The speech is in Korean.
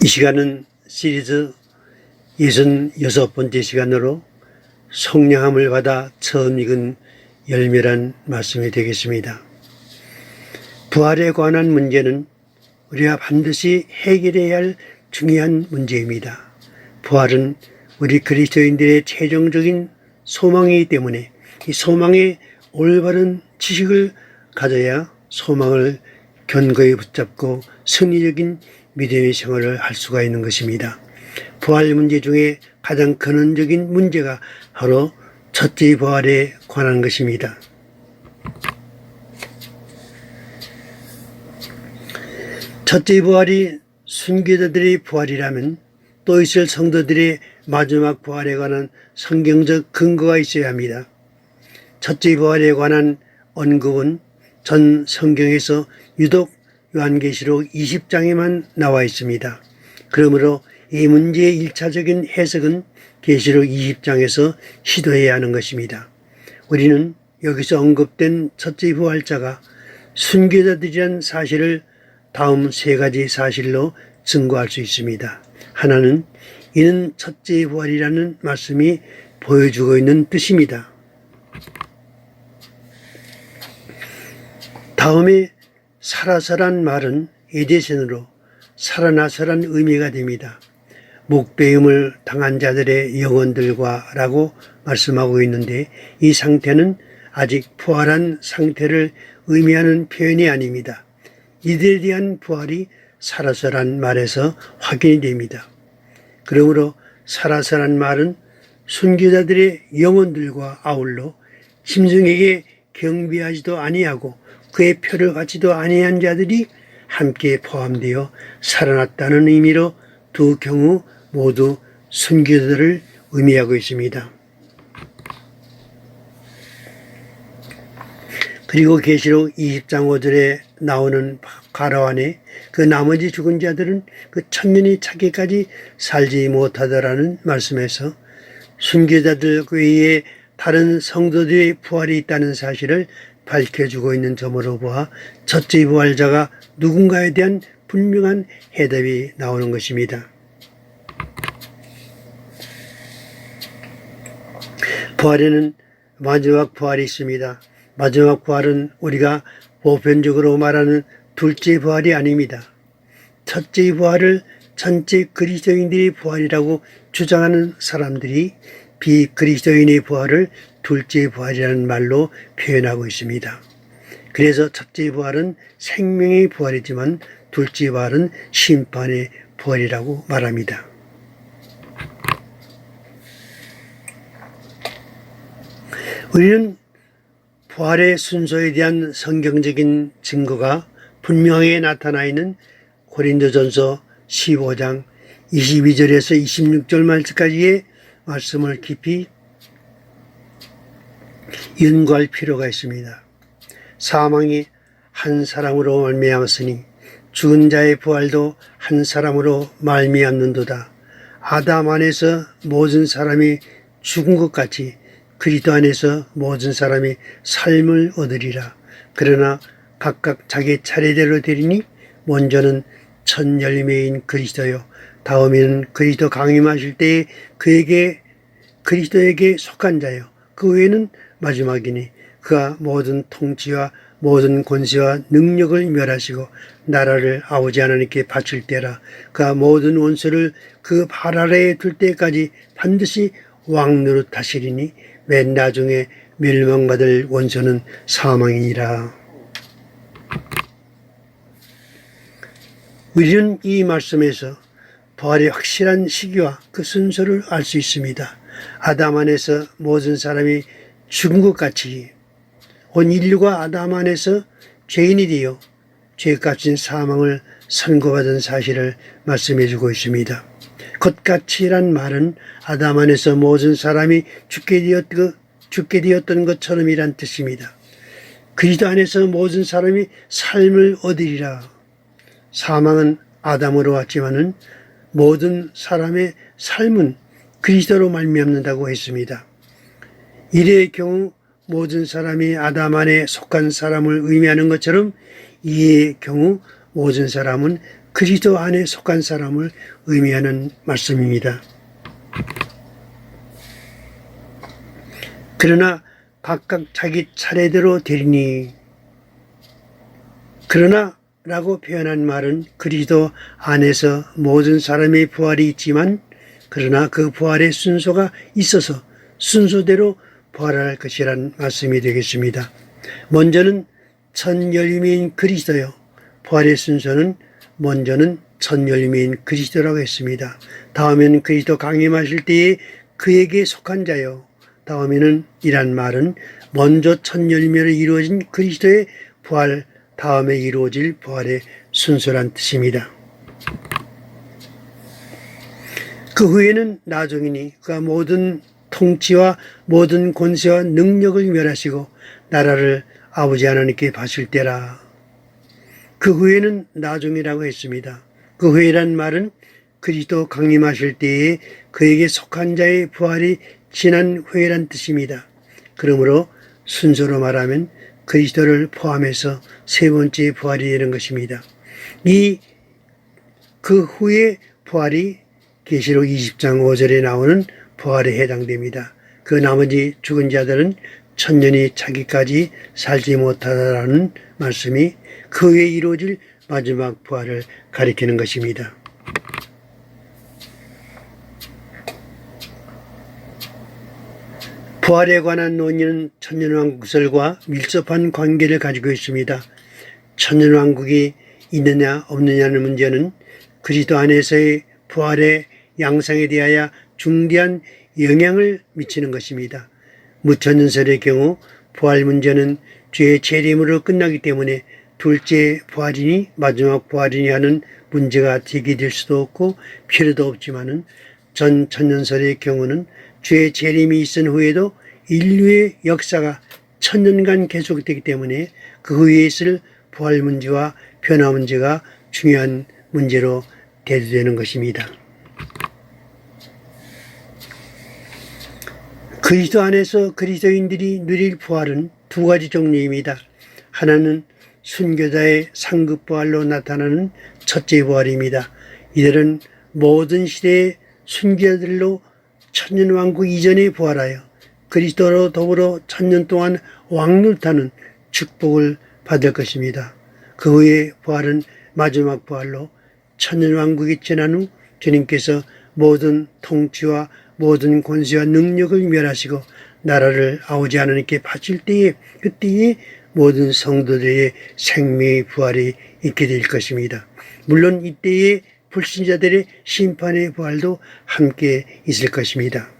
이 시간은 시리즈 66번째 시간으로 성령함을 받아 처음 익은 열매란 말씀이 되겠습니다. 부활에 관한 문제는 우리가 반드시 해결해야 할 중요한 문제입니다. 부활은 우리 그리스도인들의 최종적인 소망이기 때문에 이 소망의 올바른 지식을 가져야 소망을 견고히 붙잡고 승리적인 믿음의 생활을 할 수가 있는 것입니다. 부활 문제 중에 가장 근원적인 문제가 바로 첫째 부활에 관한 것입니다. 첫째 부활이 순교자들의 부활이라면 또 있을 성도들의 마지막 부활에 관한 성경적 근거가 있어야 합니다. 첫째 부활에 관한 언급은 전 성경에서 유독 요한계시록 20장에만 나와 있습니다. 그러므로 이 문제의 일차적인 해석은 계시록 20장에서 시도해야 하는 것입니다. 우리는 여기서 언급된 첫째 부활자가 순교자들이란 사실을 다음 세 가지 사실로 증거할 수 있습니다. 하나는 이는 첫째 부활이라는 말씀이 보여주고 있는 뜻입니다. 다음에 살아서란 말은 에데센으로 살아나서란 의미가 됩니다. 목배임을 당한 자들의 영혼들과 라고 말씀하고 있는데 이 상태는 아직 부활한 상태를 의미하는 표현이 아닙니다. 이들에 대한 부활이 살아서란 말에서 확인이 됩니다. 그러므로 살아서란 말은 순교자들의 영혼들과 아울러 짐승에게 경비하지도 아니하고 그의 표를 갖지도 아니한 자들이 함께 포함되어 살아났다는 의미로 두 경우 모두 순교자들을 의미하고 있습니다. 그리고 계시록 20장 5절에 나오는 가라안에 그 나머지 죽은 자들은 그 천년이 차기까지 살지 못하더라는 말씀에서 순교자들 외에 다른 성도들의 부활이 있다는 사실을 밝혀주고 있는 점으로 보아 첫째 부활자가 누군가에 대한 분명한 해답이 나오는 것입니다. 부활에는 마지막 부활이 있습니다. 마지막 부활은 우리가 보편적으로 말하는 둘째 부활이 아닙니다. 첫째 부활을 전체 그리스도인들의 부활이라고 주장하는 사람들이 비그리스도인의 부활을 둘째 부활이라는 말로 표현하고 있습니다. 그래서 첫째 부활은 생명의 부활이지만 둘째 부활은 심판의 부활이라고 말합니다. 우리는 부활의 순서에 대한 성경적인 증거가 분명하게 나타나 있는 고린도전서 15장 22절에서 26절 말까지의 말씀을 깊이 연구할 필요가 있습니다. 사망이 한 사람으로 말미암았으니 죽은 자의 부활도 한 사람으로 말미암는도다. 아담 안에서 모든 사람이 죽은 것 같이 그리스도 안에서 모든 사람이 삶을 얻으리라. 그러나 각각 자기 차례대로 되리니 먼저는 첫 열매인 그리스도요. 다음에는 그리스도 강림하실 때에 그에게 그리스도에게 속한 자요. 그 외에는 마지막이니 그가 모든 통치와 모든 권세와 능력을 멸하시고 나라를 아버지 하나님께 바칠 때라 그가 모든 원수를 그 발 아래에 둘 때까지 반드시 왕 노릇하시리니 맨 나중에 멸망받을 원수는 사망이니라. 우리는 이 말씀에서 부활의 확실한 시기와 그 순서를 알 수 있습니다. 아담 안에서 모든 사람이 죽은 것 같이 온 인류가 아담 안에서 죄인이 되어 죄값인 사망을 선고받은 사실을 말씀해 주고 있습니다. 것같이란 말은 아담 안에서 모든 사람이 죽게 되었던, 죽게 되었던 것처럼이란 뜻입니다. 그리스도 안에서 모든 사람이 삶을 얻으리라. 사망은 아담으로 왔지만은 모든 사람의 삶은 그리스도로 말미암는다고 했습니다. 이래의 경우 모든 사람이 아담 안에 속한 사람을 의미하는 것처럼 이의 경우 모든 사람은 그리스도 안에 속한 사람을 의미하는 말씀입니다. 그러나 각각 자기 차례대로 되리니 그러나 라고 표현한 말은 그리스도 안에서 모든 사람의 부활이 있지만 그러나 그 부활의 순서가 있어서 순서대로 부활할 것이란 말씀이 되겠습니다. 먼저는 천 열매인 그리스도요. 부활의 순서는 먼저는 천 열매인 그리스도라고 했습니다. 다음에는 그리스도 강림하실 때에 그에게 속한 자요. 다음에는 이란 말은 먼저 천 열매로 이루어진 그리스도의 부활 다음에 이루어질 부활의 순서란 뜻입니다. 그 후에는 나중이니 그가 모든 통치와 모든 권세와 능력을 멸하시고 나라를 아버지 하나님께 바칠 때라. 그 후에는 나중이라고 했습니다. 그 후에란 말은 그리스도 강림하실 때에 그에게 속한 자의 부활이 지난 후에란 뜻입니다. 그러므로 순서로 말하면 그리스도를 포함해서 세 번째 부활이 되는 것입니다. 이 그 후에 부활이 계시록 20장 5절에 나오는 부활에 해당됩니다. 그 나머지 죽은 자들은 천년이 차기까지 살지 못하다라는 말씀이 그 후에 이루어질 마지막 부활을 가리키는 것입니다. 부활에 관한 논의는 천년왕국설과 밀접한 관계를 가지고 있습니다. 천년왕국이 있느냐 없느냐는 문제는 그리스도 안에서의 부활의 양상에 대하여 중대한 영향을 미치는 것입니다. 무천년설의 경우 부활 문제는 죄의 재림으로 끝나기 때문에 둘째 부활이니 마지막 부활이니 하는 문제가 제기될 수도 없고 필요도 없지만은 전 천년설의 경우는 죄의 재림이 있은 후에도 인류의 역사가 천년간 계속되기 때문에 그 후에 있을 부활 문제와 변화 문제가 중요한 문제로 대두되는 것입니다. 그리스도 안에서 그리스도인들이 누릴 부활은 두 가지 종류입니다. 하나는 순교자의 상급 부활로 나타나는 첫째 부활입니다. 이들은 모든 시대의 순교자들로 천년왕국 이전에 부활하여 그리스도로 더불어 천년 동안 왕률타는 축복을 받을 것입니다. 그 후에 부활은 마지막 부활로 천년왕국이 지난 후 주님께서 모든 통치와 모든 권세와 능력을 멸하시고 나라를 아버지 하나님께 바칠 때에 그때에 모든 성도들의 생명의 부활이 있게 될 것입니다. 물론 이때에 불신자들의 심판의 부활도 함께 있을 것입니다.